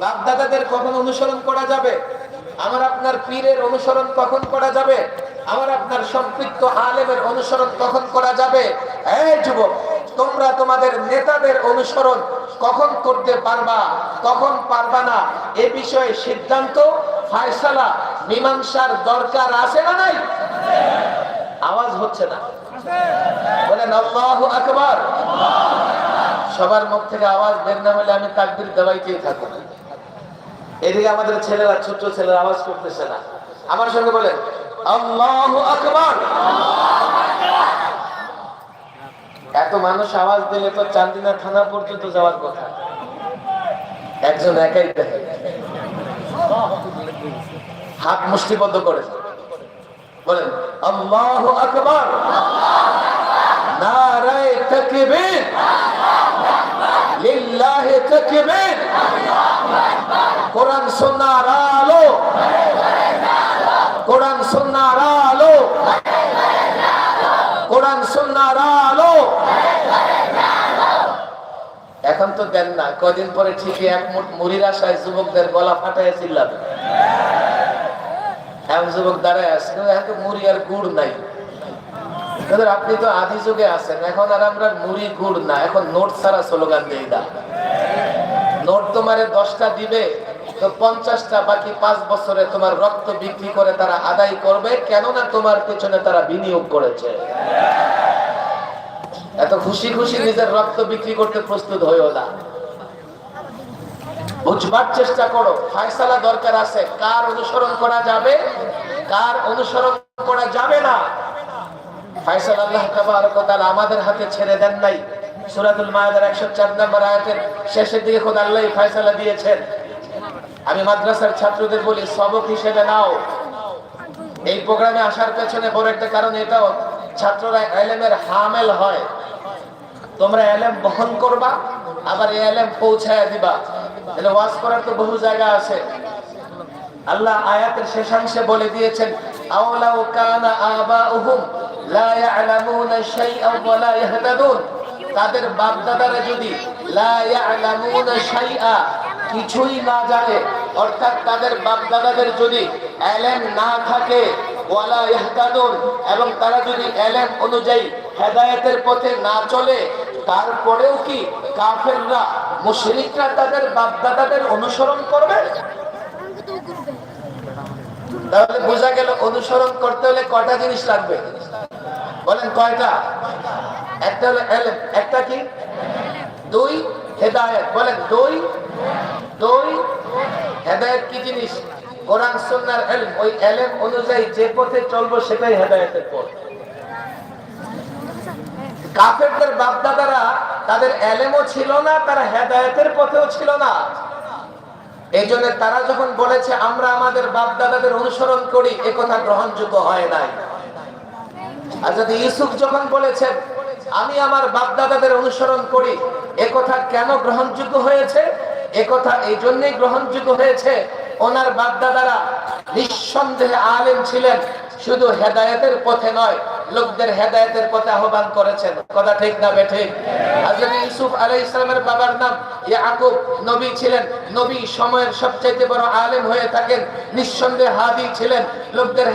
বাপদাদাদের কখন অনুসরণ করা যাবে? আমার আপনার পীরের অনুসরণ কখন করা যাবে? আমার আপনার সম্পৃক্ত আলেমের অনুসরণ কখন করা যাবে? এই যুবক, তোমরা তোমাদের নেতাদের অনুসরণ কখন করতে পারবা, কখন পারবা না, এ বিষয়ে সিদ্ধান্ত, ফায়সালা, মীমাংসার দরকার আছে না নাই? আওয়াজ হচ্ছে না। বলেন, আল্লাহু আকবার। সবার মুখ থেকে আওয়াজ বের না হলে আমি তাকবির দেওয়াইতেই থাকব। এদিকে আমাদের ছেলেরা ছোট ছেলেরা আওয়াজ করতেছে না। আমার সঙ্গে বলেন, আল্লাহু আকবার। এত মানুষ আওয়াজ দিলে তো চান্দিনা থানা পর্যন্ত যাওয়ার কথা। একজন একাই দেখে। হাত মুষ্টিবদ্ধ করে। বলেন, আল্লাহু আকবার। নারায়ে তাকবীর। লিল্লাহি তাকবীর। কোরআন সুন্নাহর আলো। কোরআন সুন্নাহর আলো। কোরআন সুন্নাহর আলো। এখন তো দেন না, কদিন পরে ঠিকই এক মুড়ির আশায় যুবকদের গলা ফাটাইয়া চিল্লাবে। এমন যুবক দাঁড়ায় তো মুড়ি আর গুড় নাই। আপনি তো আদি যুগে আছেন, এখন আর আমরা মুড়ি গুড় না, এখন নোট ছাড়া স্লোগান দেই না নোট তোমারে দশটা দিবে, তো পঞ্চাশটা, বাকি পাঁচ বছরে তোমার রক্ত বিক্রি করে তারা আদায় করবে, কেননা তোমার পেছনে তারা বিনিয়োগ করেছে। এত খুশি খুশি নিজের রক্ত বিক্রি করতে প্রস্তুত হইও না। বুঝবার চেষ্টা করো, ফায়সালা দরকার আছে, কার অনুসরণ করা যাবে, কার অনুসরণ করা যাবে না। ফায়সাল আল্লাহ তাবারক তাআলা আমাদের হাতে ছেড়ে দেন নাই। সূরাতুল মায়েদার 104 নম্বর আয়াতের শেষের দিকে খোদা আল্লাহ ফায়সালা দিয়েছেন। আমি মাদ্রাসার ছাত্রদের বলি, সবক হিসেবে নাও। এই প্রোগ্রামে আসার পেছনে বড় একটা কারণ এটাও, ছাত্ররা এলেমের হামেল হয়। তোমরা এলেম বহন করবা, আবার এই এলেম পৌঁছায় দিবা। তাহলে ওয়াজ করার তো বহু জায়গা আছে। আল্লাহ আয়াতের শেষাংশে বলে দিয়েছেন, আওলাউ কানা আবাউহুম। তাদের বাপদাদারা যদি কিছুই না জানে, অর্থাৎ তাদের বাপদাদাদের যদি না থাকে এবং তারা যদি অনুযায়ী হেদায়েতের পথে না চলে, তারপরেও কি কাফেররা, মুশরিকরা তাদের বাপদাদাদের অনুসরণ করবে? তাহলে বোঝা গেল, অনুসরণ করতে হলে কটা জিনিস লাগবে? বলেন কয়টা? একটা হলো এলেম, একটা কি? দুই, হেদায়েত। বলেন দুই দুই, হেদায়েত কি জিনিস? কোরআন সুন্নাহর ইলম ওই ইলম অনুযায়ী যে পথে চলবো সেটাই হেদায়েতের পথ। কাফেরদের বাপদাদারা তাদের এলেমও ছিল না, তারা হেদায়েতের পথেও ছিল না। এই জন্য তারা যখন বলেছে, আমরা আমাদের বাপদাদাদের অনুসরণ করি, এ কথা গ্রহণযোগ্য হয় নাই। আর যদি ইউসুফ যখন বলেছেন, আমি আমার বাপদাদাদের অনুসরণ করি, এ কথা কেন গ্রহণযোগ্য হয়েছে? এ কথা এই জন্যই গ্রহণযোগ্য হয়েছে। ওনার বাপদাদারা নিঃসন্দেহে আলেম ছিলেন, শুধু হেদায়েতের পথে নয়, লোকদের হেদায়েতের পথে আহ্বান করেছেন। কথা ঠিক না বেঠিক হযরত ইউসুফ আলাইহিস ইসলামের বাবার নাম ইয়াকুব নবী ছিলেন, নবী সময়ের বড় আলেম হয়ে থাকেন, নিঃসন্দেহে হাদি ছিলেন, লোকদের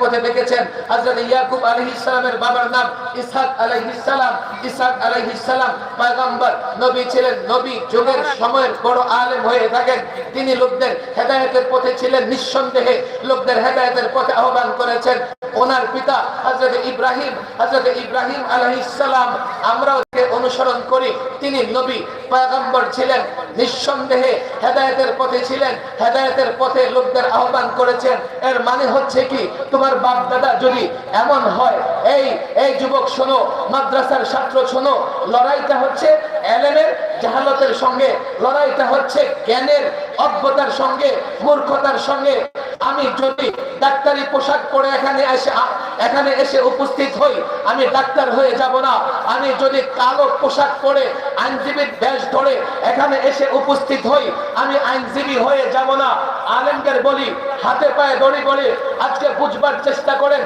পথে দেখেছেন। হযরত ইয়াকুব আলাইহিস সালামের বাবার নাম ইসহাক আলাইহিস সালাম, ইসহাক আলাইহিস সালাম পয়গম্বর, নবী ছিলেন, নবী যুগের সময়ের বড় আলেম হয়ে থাকেন। তিনি লোকদের হেদায়েতের পথে ছিলেন, নিঃসন্দেহে লোকদের হেদায়েতের পথে আহ্বান করেছেন। ওনার পিতা হযরত ইব্রাহিম হযরত ইব্রাহিম আলাইহিস সালাম আমরা ওকে অনুসরণ করি। তিনি নবী, পয়গম্বর ছিলেন, নিঃসন্দেহে হেদায়েতের পথে ছিলেন, হেদায়েতের পথে লোকদের আহ্বান করেছেন। এর মানে হচ্ছে কি, তোমার বাপ দাদা যদি এমন হয়, এই এই যুবক শোনো, মাদ্রাসার ছাত্র শোনো, লড়াইটা হচ্ছে এলেমের জাহালতের সঙ্গে, লড়াইটা হচ্ছে জ্ঞানের অজ্ঞতার সঙ্গে, মূর্খতার সঙ্গে। আমি যদি ডাক্তারি পোশাক পরে এখানে এসে এখানে এসে উপস্থিত হই। আমি ডাক্তার হয়ে যাব না। আমি যদি কালো পোশাক পরে আইনজীবীর বেশ ধরে এখানে এসে উপস্থিত হই, আমি আইনজীবী হয়ে যাব না। আলেমদের বলি, হাতে পায়ে দড়ি বলি আজকে বুঝবার চেষ্টা করেন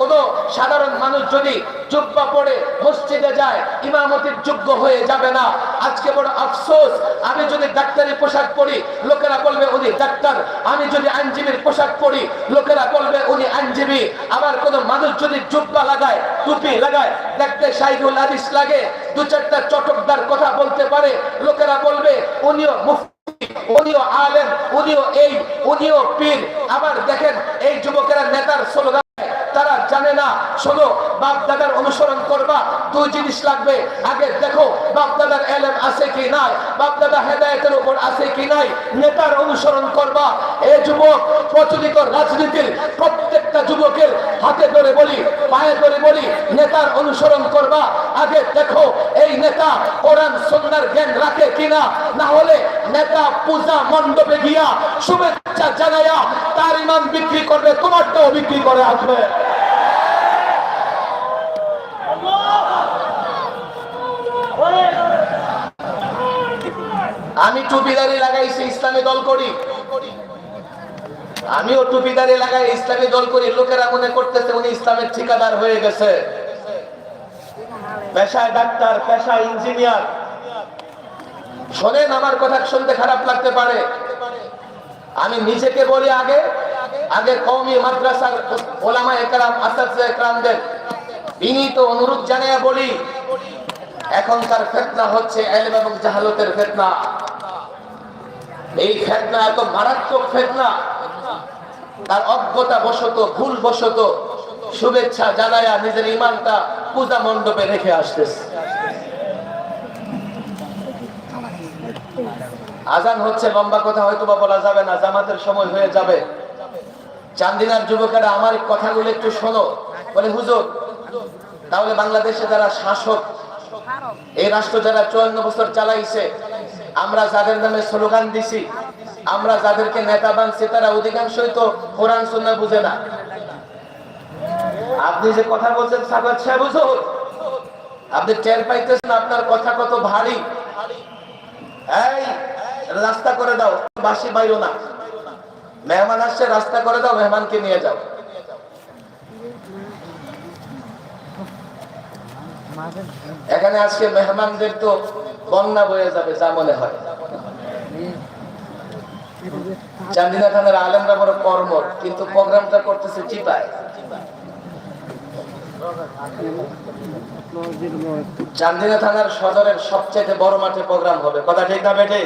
কোন সাধারণ মানুষ যদি জুব্বা পড়ে মসজিদে যায়, ইমামতির যোগ্য হয়ে যাবে না। আজকে বড় আফসোস, আমি যদি ডাক্তারি পোশাক পরি, লোকেরা বলবে উনি ডাক্তার। আমি যদি আইনজীবীর পোশাক পরি, লোকেরা বলবে উনি আইনজীবী। আবার কোন মানুষ যদি জুব্বা লাগায়, টুপি লাগায়, দেখতে সাইদুল হাদিস লাগে, দু চারটা চটকদার কথা বলতে পারে, লোকেরা বলবে উনিও মুফতি, উনিও আলেম, উনিও এই, উনিও পীর। আবার দেখেন, এই যুবকেরা নেতার স্লোগান তারা জানে না। শোনো বাপ দাদার অনুসরণ করবা। দুই জিনিস লাগবে। আগে দেখো বাপ দাদার এলেম আছে কি নাই বাপ দাদা হেদায়তের উপর আছে কি নাই, নেতার অনুসরণ করবা। এ যুবক, প্রচলিত রাজনীতির প্রত্যেকটা যুবকের হাতে ধরে বলি, পায়ে ধরে বলি, নেতার অনুসরণ করবা। আগে দেখো, এই নেতা কোরআন সন্ন্যার জ্ঞান রাখে কিনা, না হলে নেতা পূজা মণ্ডপে গিয়া শুভেচ্ছা জানাইয়া তার ইমান বিক্রি করবে, তোমারটাও বিক্রি করে আসবে। আমি টুপিদারি লাগাইছি ইসলামী দল করি। আমিও টুপিদারি লাগাই, ইসলামী দল করি। লোকেরা মনে করতেছে উনি ইসলামের ঠিকাদার হয়ে গেছে। পেশায় ডাক্তার, পেশায় ইঞ্জিনিয়ার। শোনেন, আমার কথা শুনতে খারাপ লাগতে পারে। আমি নিজেকে বলি আগে আগে কওমি মাদ্রাসার ওলামা একরাম, আসাদে বিনীত অনুরোধ জানিয়ে বলি, এখনকার ফেতনা হচ্ছে এবং জাহালতের ফেতনা। এই ফেতনা এত মারাত্মক ফেতনা, তার অজ্ঞতা বশত, ভুল বশত, শুভেচ্ছা জানায়া নিজের ইমানটা পূজা মণ্ডপে রেখে আসতেছে। আজান হচ্ছে লম্বা কথা হয়তো বা বলা যাবে না, জামাতের সময় হয়ে যাবে। চান্দিনার যুবকেরা, আমার কথাগুলো একটু শোনো। বলে, হুজুর, তাহলে বাংলাদেশে যারা শাসক, এই রাষ্ট্র যারা চুয়ান্ন বছর চালাইছে, আমরা যাদের নামে স্লোগান দিছি, আমরা যাদেরকে নেতা বানছি, তারা অধিকাংশই তো কোরআন, সুন্নাহ বুঝে না। আপনি যে কথা বলছেন, সাগর আপনি টের পাইতেছেন আপনার কথা কত ভারী। এই রাস্তা করে দাও বাসি বাইরো না। মেহমান আসছে, রাস্তা করে দাও, মেহমানকে নিয়ে যাও। এখানে আজকে মেহমানদের তো বন্যা বয়ে যাবে, যা মনে হয়। চান্দিনা খানের আলেমরা বড় কর্ম কিন্তু প্রোগ্রামটা করতেছে চিপায়। চান্দিনা থানার সদরের সবচেয়ে বড় মাঠে প্রোগ্রাম হবে। কথা ঠিক না বেটে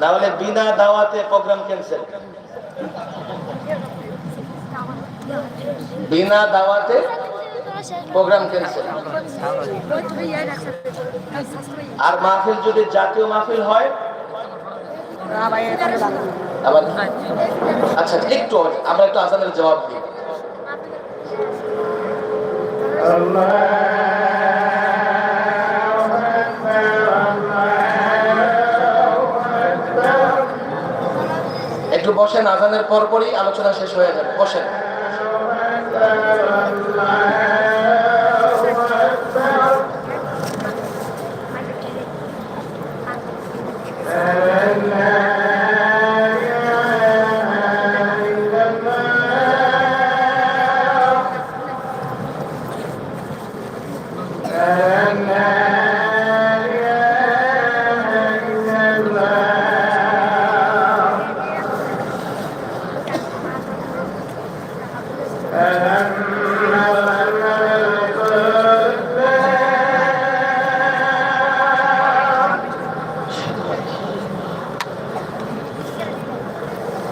না হলে বিনা দাওয়াতে প্রোগ্রাম ক্যান্সেল। বিনা দাওয়াতে প্রোগ্রাম ক্যান্সেল। আর মাহফিল যদি জাতীয় মাহফিল হয়? আবার আচ্ছা একটু আমরা একটু আসানের জবাব দিই। একটু বসেন আজানের পর পরই আলোচনা শেষ হয়ে যাবে। বসেন।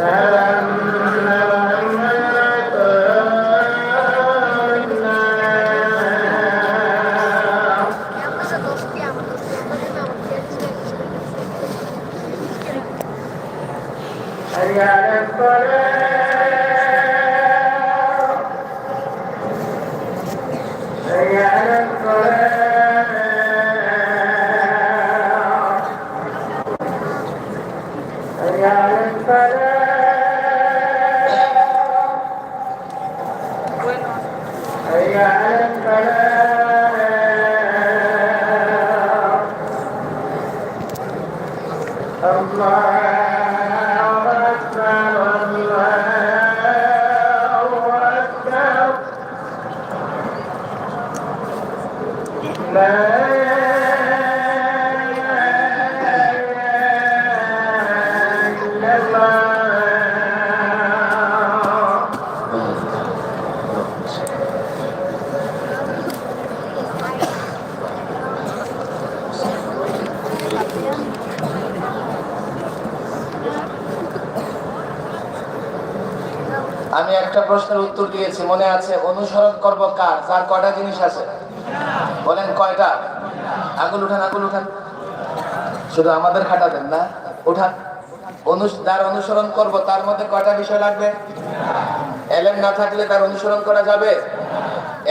فلما আমি একটা প্রশ্নের উত্তর দিয়েছি মনে আছে? অনুসরণ করব কার? যার কটা জিনিস আছে? বলেন কয়টা? আগুন উঠান আগুন উঠান। শুধু আমাদের খাটাবেন না, উঠান। যার অনুসরণ করব, তার মধ্যে কয়টা বিষয় লাগবে? এলেম না থাকলে তার অনুসরণ করা যাবে?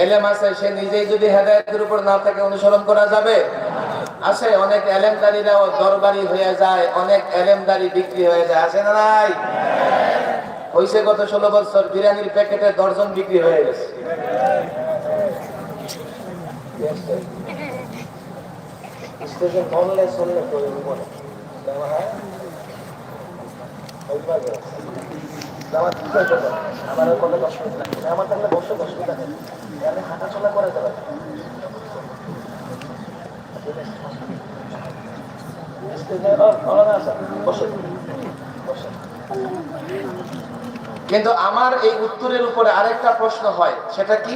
এলেম আছে, সে নিজেই যদি হেদায়তের উপর না থাকে, অনুসরণ করা যাবে? আছে, অনেক এলেমদারিরাও দরবারি হয়ে যায়, অনেক এলেমদারি বিক্রি হয়ে যায়। আছে না নাই? হইছে গত ষোলো বছর, বিরিয়ানির প্যাকেটে দর্জন বিক্রি হয়ে গেছে। স্টেশন বললে শুনলে তো আমার কি করতে পারে? আমার আর কোনো অসুবিধা নেই। আমার অসুবিধা নেই আমি হাঁটা চলা করে কিন্তু আমার এই উত্তরের উপরে আরেকটা প্রশ্ন হয়। সেটা কি?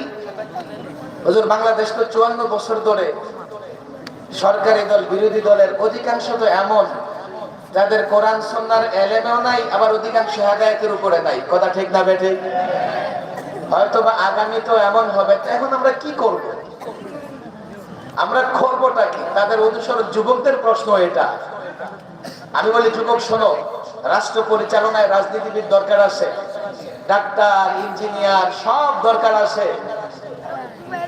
হুজুর, বাংলাদেশ তো চুয়ান্ন বছর ধরে সরকারি দল, বিরোধী দলের অধিকাংশ তো এমন, যাদের কোরআন সন্ন্যার এলেমেও নাই, আবার অধিকাংশ হেদায়তের উপরে নাই। কথা ঠিক না বেঠে? হয়তো বা আগামী তো এমন হবে এখন আমরা কি করব? আমরা করবোটা কি? তাদের অনুসরণ যুবকদের প্রশ্ন এটা। আমি বলি, যুবক, শোনো, রাষ্ট্র পরিচালনায় রাজনীতিবিদ দরকার আছে, ডাক্তার, ইঞ্জিনিয়ার, সব দরকার আছে।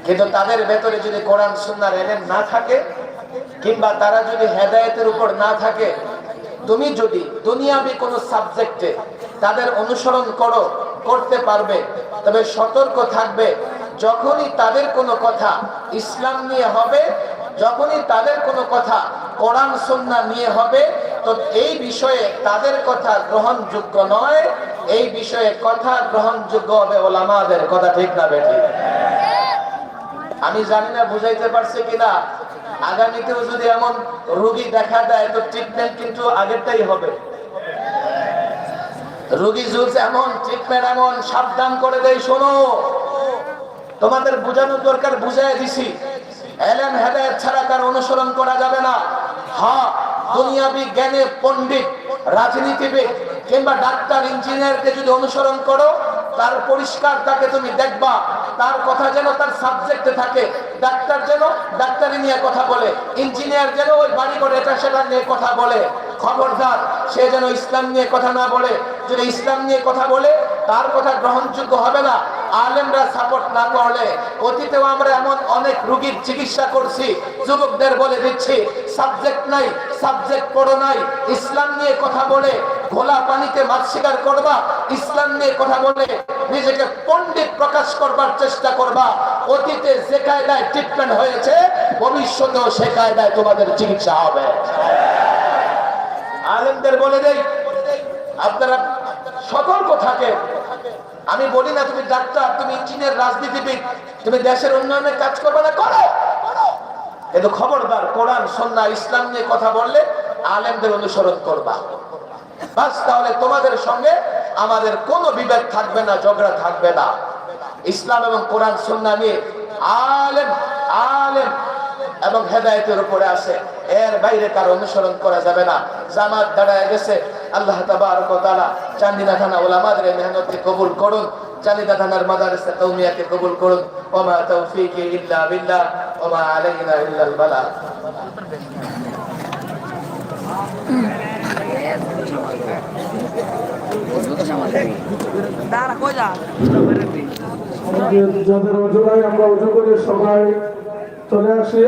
কিন্তু তাদের ভেতরে যদি কোরআন সুন্নার এলেন না থাকে, কিংবা তারা যদি হেদায়েতের উপর না থাকে, তুমি যদি দুনিয়াবি কোনো সাবজেক্টে তাদের অনুসরণ করো, করতে পারবে, তবে সতর্ক থাকবে, যখনই তাদের কোনো কথা ইসলাম নিয়ে হবে, যখনই তাদের কোনো কথা কোরআন সুন্নাহ নিয়ে হবে, তো এই বিষয়ে তাদের কথা গ্রহণযোগ্য নয়, এই বিষয়ে কথা গ্রহণযোগ্য হবে ওলামাদের, কথা ঠিক না বেঠিক। আমি জানি না, বুঝাইতে পারছি কিনা। আগামীতেও যদি এমন রোগী দেখা দেয়, তো ট্রিটমেন্ট কিন্তু আগেরটাই হবে। রোগী জুস এমন ট্রিটমেন্ট এমন, সাবধান করে দেয়, শোনো। তোমাদের বোঝানোর দরকার বুঝাই দিছি। এলেন হেদায়ত ছাড়া তার অনুসরণ করা যাবে না। হ্যাঁ দুনিয়াবি জ্ঞানে পণ্ডিত, রাজনীতিবিদ কিংবা ডাক্তার, ইঞ্জিনিয়ারকে যদি অনুসরণ করো, তার পরিষ্কার তাকে তুমি দেখবা। তার কথা যেন তার সাবজেক্টে থাকে। ডাক্তার যেন ডাক্তারি নিয়ে কথা বলে ইঞ্জিনিয়ার যেন ওই বাড়ি করে এটা সেটা নিয়ে কথা বলে। খবরদার, সে যেন ইসলাম নিয়ে কথা না বলে। যদি ইসলাম নিয়ে কথা বলে, তার কথা গ্রহণযোগ্য হবে না। আলেমরা সাপোর্ট না করলে অতীতেও আমরা এমন অনেক রুগীর চিকিৎসা করছি, যুবকদের বলে দিচ্ছি সাবজেক্ট নাই সাবজেক্ট পড়ো নাই, ইসলাম নিয়ে কথা বলে ঘোলা পানিতে মাছ শিকার করবা, ইসলাম নিয়ে কথা বলে নিজেকে পণ্ডিত প্রকাশ করবার চেষ্টা করবা, অতীতে যে কায়দায় ট্রিটমেন্ট হয়েছে, ভবিষ্যতেও সে কায়দায় তোমাদের চিকিৎসা হবে। আলেমদের বলে দেই আপনারা সতর্ক থাকে আমি বলি না তুমি ডাক্তার, তুমি ইঞ্জিনিয়ার রাজনীতিবিদ, তুমি দেশের উন্নয়নের কাজ করবে না, করো। কিন্তু খবরদার, কোরআন, সন্না, ইসলাম নিয়ে কথা বললে আলেমদের অনুসরণ করবা। বাস, তাহলে তোমাদের সঙ্গে আমাদের কোনো বিবেক থাকবে না, ঝগড়া থাকবে না। ইসলাম এবং কোরআন, সন্না নিয়ে আলেম আলেম এবং হেদায়তের উপরে আছে। এর বাইরে কার অনুসরণ করা যাবে না। জামাত দাঁড়ায় গেছে। আল্লাহ তাবারক ওয়া চান্দিনা থানা ওলামাদের এই মেহনতকে কবুল করুন। চান্দিনা থানার মাদারিসে কওমিয়াকে কবুল করুন। ওমা তৌফিকি ইল্লা বিল্লাহ ওমা আলাইনা ইল্লাল বালা যাদের অজুরাই আমরা অজু করে সবাই চলে আসি।